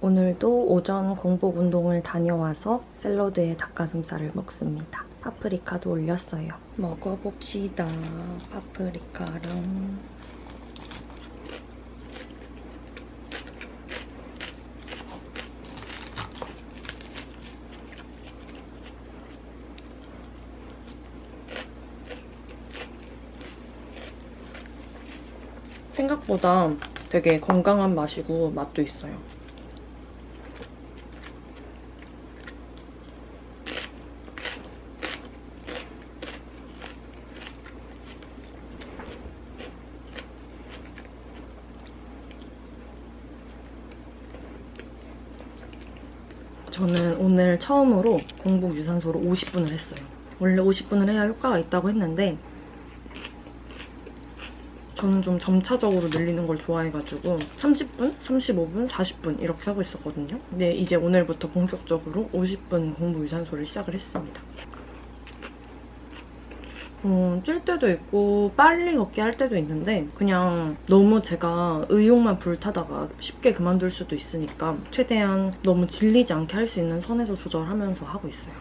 오늘도 오전 공복 운동을 다녀와서 샐러드에 닭가슴살을 먹습니다. 파프리카도 올렸어요. 먹어봅시다. 파프리카랑 생각보다 되게 건강한 맛이고 맛도 있어요. 저는 오늘 처음으로 공복 유산소를 50분을 했어요. 원래 50분을 해야 효과가 있다고 했는데 저는 좀 점차적으로 늘리는 걸 좋아해가지고 30분, 35분, 40분 이렇게 하고 있었거든요. 근데 이제 오늘부터 본격적으로 50분 공복 유산소를 시작을 했습니다. 어, 뛸 때도 있고 빨리 걷기 할 때도 있는데 그냥 너무 제가 의욕만 불타다가 쉽게 그만둘 수도 있으니까 최대한 너무 질리지 않게 할 수 있는 선에서 조절하면서 하고 있어요.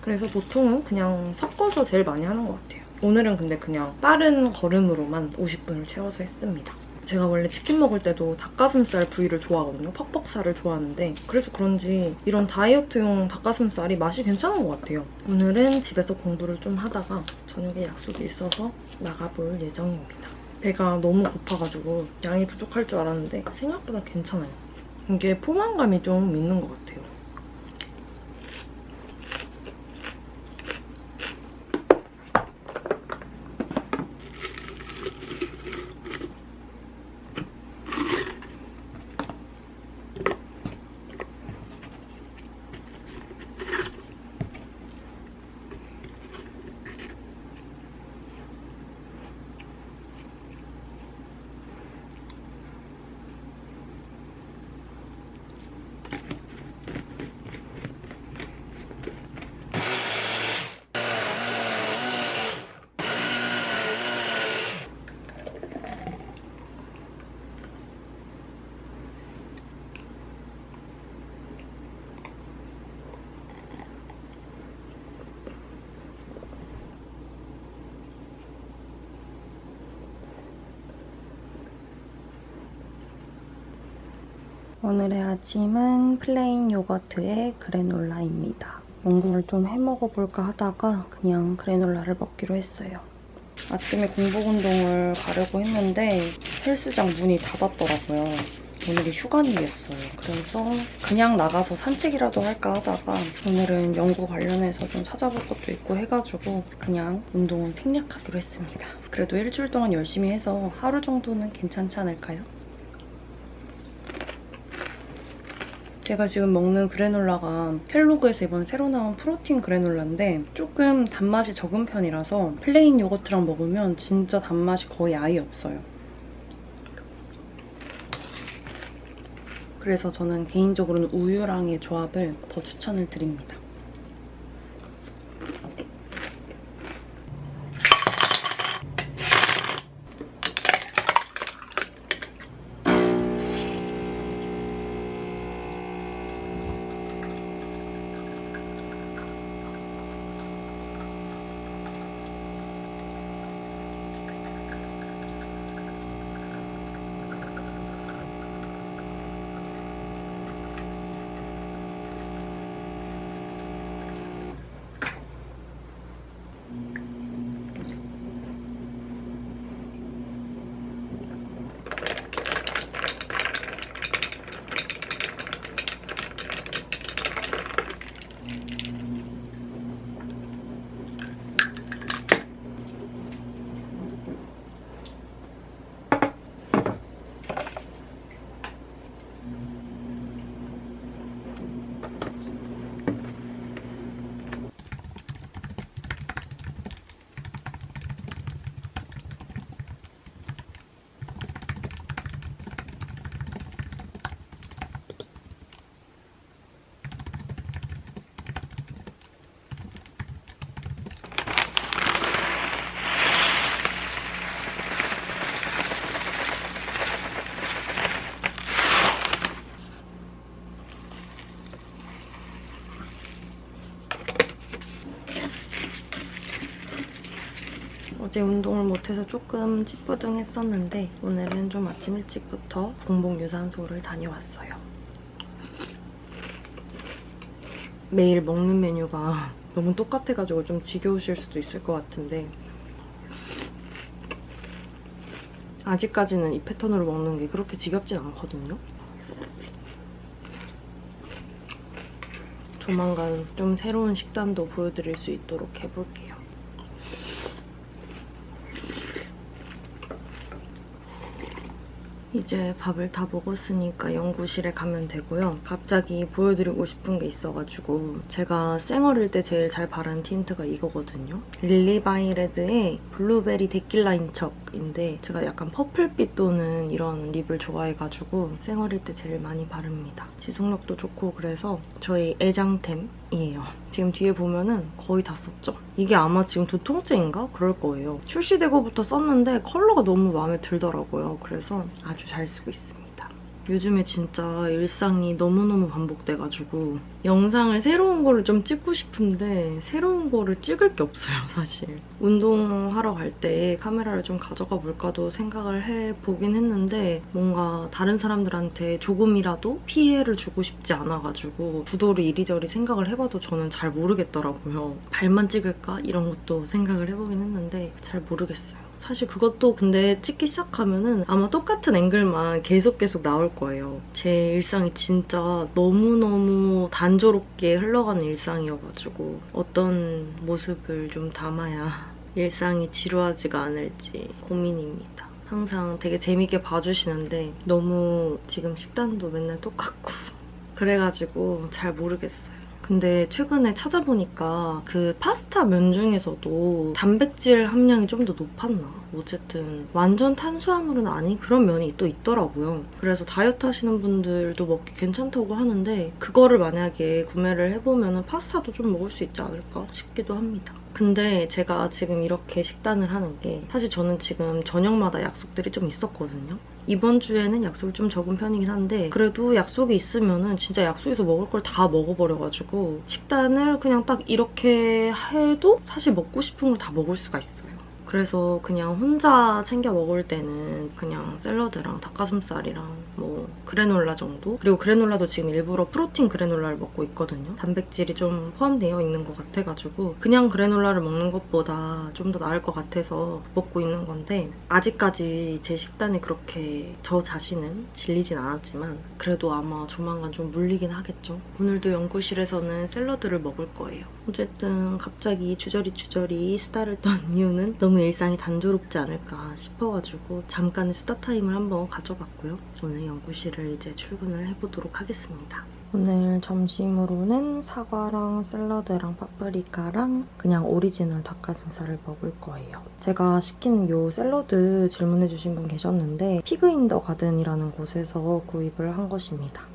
그래서 보통은 그냥 섞어서 제일 많이 하는 것 같아요. 오늘은 근데 그냥 빠른 걸음으로만 50분을 채워서 했습니다. 제가 원래 치킨 먹을 때도 닭가슴살 부위를 좋아하거든요. 퍽퍽살을 좋아하는데 그래서 그런지 이런 다이어트용 닭가슴살이 맛이 괜찮은 것 같아요. 오늘은 집에서 공부를 좀 하다가 저녁에 약속이 있어서 나가볼 예정입니다. 배가 너무 고파가지고 양이 부족할 줄 알았는데 생각보다 괜찮아요. 이게 포만감이 좀 있는 것 같아요. 오늘의 아침은 플레인 요거트에 그래놀라입니다. 뭔가를 좀 해먹어볼까 하다가 그냥 그래놀라를 먹기로 했어요. 아침에 공복 운동을 가려고 했는데 헬스장 문이 닫았더라고요. 오늘이 휴관일이었어요. 그래서 그냥 나가서 산책이라도 할까 하다가 오늘은 연구 관련해서 좀 찾아볼 것도 있고 해가지고 그냥 운동은 생략하기로 했습니다. 그래도 일주일 동안 열심히 해서 하루 정도는 괜찮지 않을까요? 제가 지금 먹는 그래놀라가 켈로그에서 이번에 새로 나온 프로틴 그래놀라인데 조금 단맛이 적은 편이라서 플레인 요거트랑 먹으면 진짜 단맛이 거의 아예 없어요. 그래서 저는 개인적으로는 우유랑의 조합을 더 추천을 드립니다. 어제 운동을 못해서 조금 찌뿌둥했었는데 오늘은 좀 아침 일찍부터 공복 유산소를 다녀왔어요. 매일 먹는 메뉴가 너무 똑같아가지고 좀 지겨우실 수도 있을 것 같은데 아직까지는 이 패턴으로 먹는 게 그렇게 지겹진 않거든요. 조만간 좀 새로운 식단도 보여드릴 수 있도록 해볼게요. 이제 밥을 다 먹었으니까 연구실에 가면 되고요. 갑자기 보여드리고 싶은 게 있어가지고 제가 쌩얼일 때 제일 잘 바른 틴트가 이거거든요. 릴리바이레드의 블루베리 데킬라 인 척인데 제가 약간 퍼플빛 도는 이런 립을 좋아해가지고 쌩얼일 때 제일 많이 바릅니다. 지속력도 좋고 그래서 저희 애장템 이에요. 지금 뒤에 보면은 거의 다 썼죠? 이게 아마 지금 두 통째인가? 그럴 거예요. 출시되고부터 썼는데 컬러가 너무 마음에 들더라고요. 그래서 아주 잘 쓰고 있습니다. 요즘에 진짜 일상이 너무너무 반복돼가지고 영상을 새로운 거를 좀 찍고 싶은데 새로운 거를 찍을 게 없어요, 사실. 운동하러 갈 때 카메라를 좀 가져가 볼까도 생각을 해보긴 했는데 뭔가 다른 사람들한테 조금이라도 피해를 주고 싶지 않아가지고 구도를 이리저리 생각을 해봐도 저는 잘 모르겠더라고요. 발만 찍을까? 이런 것도 생각을 해보긴 했는데 잘 모르겠어요. 사실 그것도 근데 찍기 시작하면은 아마 똑같은 앵글만 계속 계속 나올 거예요. 제 일상이 진짜 너무너무 단조롭게 흘러가는 일상이어가지고 어떤 모습을 좀 담아야 일상이 지루하지가 않을지 고민입니다. 항상 되게 재밌게 봐주시는데 너무 지금 식단도 맨날 똑같고 그래가지고 잘 모르겠어요. 근데 최근에 찾아보니까 그 파스타 면 중에서도 단백질 함량이 좀 더 높았나? 어쨌든 완전 탄수화물은 아닌 그런 면이 또 있더라고요. 그래서 다이어트 하시는 분들도 먹기 괜찮다고 하는데 그거를 만약에 구매를 해보면 파스타도 좀 먹을 수 있지 않을까 싶기도 합니다. 근데 제가 지금 이렇게 식단을 하는 게 사실 저는 지금 저녁마다 약속들이 좀 있었거든요. 이번 주에는 약속이 좀 적은 편이긴 한데 그래도 약속이 있으면은 진짜 약속에서 먹을 걸 다 먹어버려가지고 식단을 그냥 딱 이렇게 해도 사실 먹고 싶은 걸 다 먹을 수가 있어요. 그래서 그냥 혼자 챙겨 먹을 때는 그냥 샐러드랑 닭가슴살이랑 뭐 그래놀라 정도? 그리고 그래놀라도 지금 일부러 프로틴 그래놀라를 먹고 있거든요. 단백질이 좀 포함되어 있는 것 같아가지고 그냥 그래놀라를 먹는 것보다 좀 더 나을 것 같아서 먹고 있는 건데 아직까지 제 식단이 그렇게 저 자신은 질리진 않았지만 그래도 아마 조만간 좀 물리긴 하겠죠. 오늘도 연구실에서는 샐러드를 먹을 거예요. 어쨌든 갑자기 주저리 주저리 수다를 떤 이유는 너무 일상이 단조롭지 않을까 싶어가지고 잠깐의 수다 타임을 한번 가져봤고요. 오늘 연구실을 이제 출근을 해보도록 하겠습니다. 오늘 점심으로는 사과랑 샐러드랑 파프리카랑 그냥 오리지널 닭가슴살을 먹을 거예요. 제가 시킨 요 샐러드 질문해주신 분 계셨는데 피그 인더 가든이라는 곳에서 구입을 한 것입니다.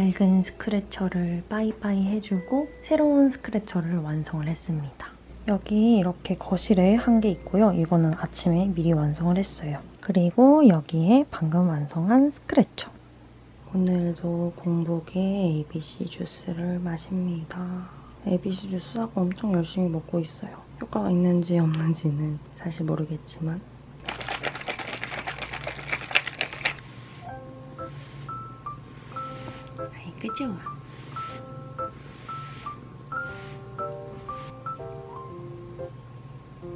낡은 스크래처를 빠이빠이 해주고 새로운 스크래처를 완성을 했습니다. 여기 이렇게 거실에 한 개 있고요. 이거는 아침에 미리 완성을 했어요. 그리고 여기에 방금 완성한 스크래처. 오늘도 공복에 ABC 주스를 마십니다. ABC 주스하고 엄청 열심히 먹고 있어요. 효과가 있는지 없는지는 사실 모르겠지만 그죠?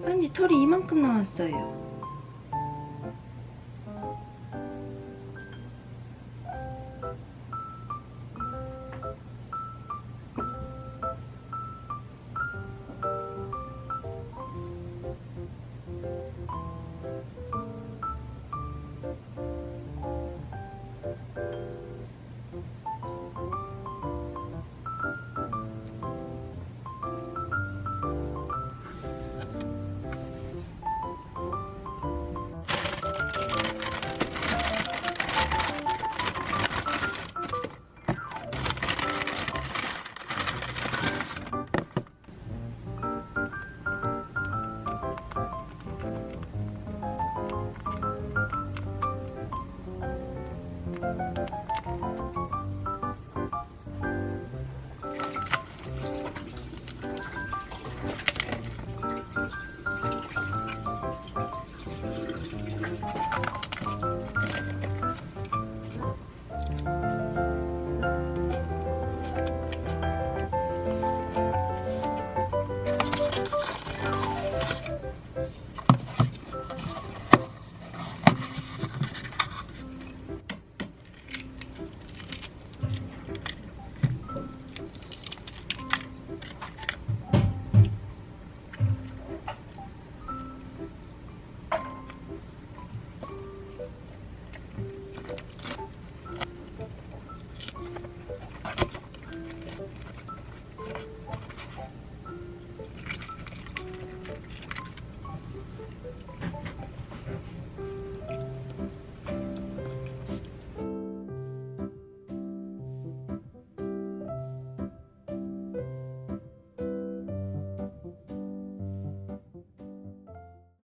왠지 털이 이만큼 나왔어요.